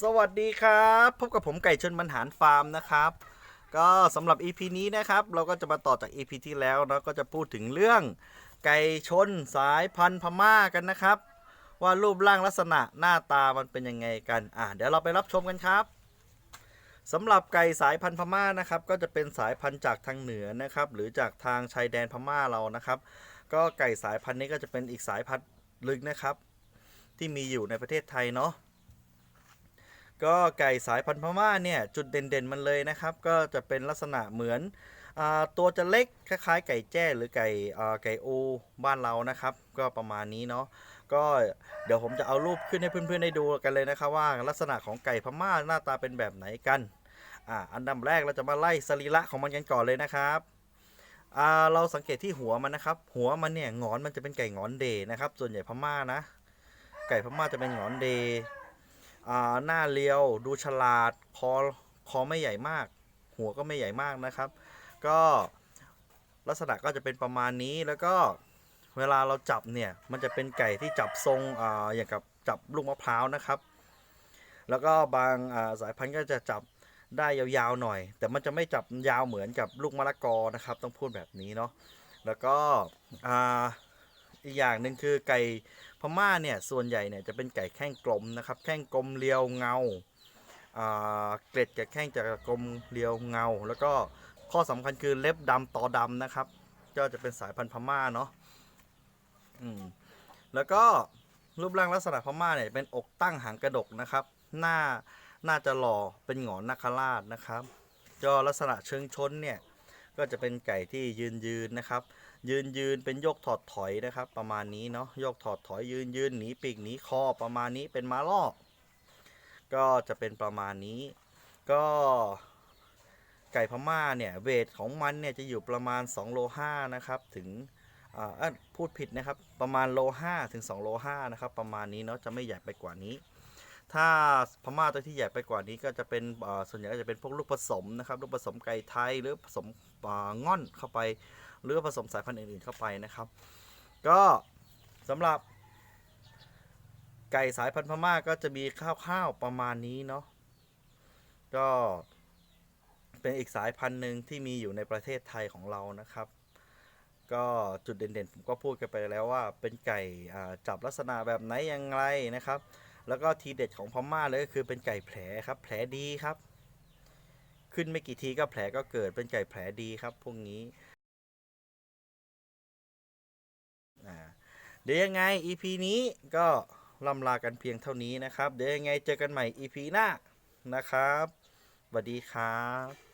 สวัสดีครับ พบกับผมไก่ชนบรรหารฟาร์มนะครับ ก็สำหรับ EP นี้นะครับ เราก็จะมาต่อจาก EP ที่แล้วเนาะก็จะพูดถึงเรื่อง ไก่ชนสายพันธุ์พม่ากันนะครับ ว่ารูปร่างลักษณะหน้าตามันเป็นยังไงกันอะเดี๋ยวเราไปรับชมกันครับสำหรับไก่สายพันธุ์พม่านะครับ ก็จะเป็นสายพันธุ์จากทางเหนือนะครับ หรือจากทางชายแดนพม่าเรานะครับ ก็ไก่สายพันธุ์นี้ก็จะเป็นอีกสายพันธุ์ลึกนะครับ ที่มีอยู่ในประเทศไทยเนาะ ก็ไก่สายพันธุ์พม่าเนี่ยจุดเด่นๆมันเลยนะครับ ก็จะเป็นลักษณะเหมือนอตัวจะเล็กคล้ายๆ ไก่แจ้หรือไก่ไก่โอบ้านเรานะครับ ก็ประมาณนี้เนาะก็เดี๋ยวผมจะเอารูปขึ้นให้เพื่อนๆได้ดูกันเลยนะครับ ว่าลักษณะของไก่พม่าหน้าตาเป็นแบบไหนกันอ่าอันดับแรกเราจะมาไล่สรีระของมันกันก่อนเลยนะครับอ่าเราสังเกตที่หัวมันนะครับ หัวมันเนี่ยงอนมันจะเป็นไก่งอนเดนะครับ ส่วนใหญ่พม่านะ ไก่พม่าจะเป็นงอนเด่ หน้าเรียว ดูฉลาด คอ คอไม่ใหญ่มาก หัวก็ไม่ใหญ่มากนะครับ ก็ลักษณะก็จะเป็นประมาณนี้ แล้วก็เวลาเราจับเนี่ย มันจะเป็นไก่ที่จับทรงออย่างกับจับลูกมะพร้าวนะครับ แล้วก็บางาสายพันธุ์ก็จะจับได้ยาวๆหน่อย แต่มันจะไม่จับยาวเหมือนกับลูกมะละกอนะครับ ต้องพูดแบบนี้เนาะ แล้วก็ออีกอย่างหนึ่งคือไก่ พม่าเนี่ยส่วนใหญ่เนี่ยจะเป็นไก่แข้งกลมนะครับ แข้งกลมเรียวเงาเกล็ดกับแข้งจะกลมเรียวเงา แล้วก็ข้อสำคัญคือเล็บดำต่อดำนะครับ ก็จะเป็นสายพันธุ์พม่าเนาะอืมแล้วก็รูปร่างลักษณะพม่าเนี่ยเป็นอกตั้งหางกระดกนะครับ หน้าน่าจะหล่อเป็นหงอนนาคราชนะครับ ก็ลักษณะเชิงชนเนี่ย ก็จะเป็นไก่ที่ยืนยืนนะครับ ยืนยืนเป็นโยกถอดถอยนะครับ ประมาณนี้เนาะโยกถอดถอยยืนยืนหนีปีกหนีคอประมาณนี้เป็นม้าล่อก็จะเป็นประมาณนี้ ก็ไก่พม่าเนี่ยเวทของมันเนี่ยจะอยู่ประมาณ2โล5นะครับถึงอ่าพูดผิดนะครับประมาณโล5ถึง2โล5นะครับประมาณนี้เนาะจะไม่ใหญ่ไปกว่านี้ ถ้าพม่าตัวที่ใหญ่ไปกว่านี้ก็จะเป็นส่วนใหญ่ก็จะเป็นพวกลูกผสมนะครับลูกผสมไก่ไทยหรือผสมง่อนเข้าไป หรือผสมสายพันธุ์อื่นๆเข้าไปนะครับ ก็สำหรับ ไก่สายพันธุ์พม่าก็จะมีข้าวๆประมาณนี้เนาะก็เป็นอีกสายพันธุ์หนึ่งที่มีอยู่ในประเทศไทยของเรานะครับ ก็จุดเด่นๆผมก็พูดกันไปแล้วว่าเป็นไก่จับลักษณะแบบไหนอย่างไรนะครับ แล้วก็ทีเด็ดของพม่าเลยก็คือเป็นไก่แผลครับ แผลดีครับ ขึ้นไม่กี่ทีก็แผลก็เกิดเป็นไก่แผลดีครับพวกนี้เดี๋ยวยังไง EP นี้ก็ลำลากันเพียงเท่านี้นะครับ เดี๋ยวยังไงเจอกันใหม่ EP หน้านะครับสวัสดีครับ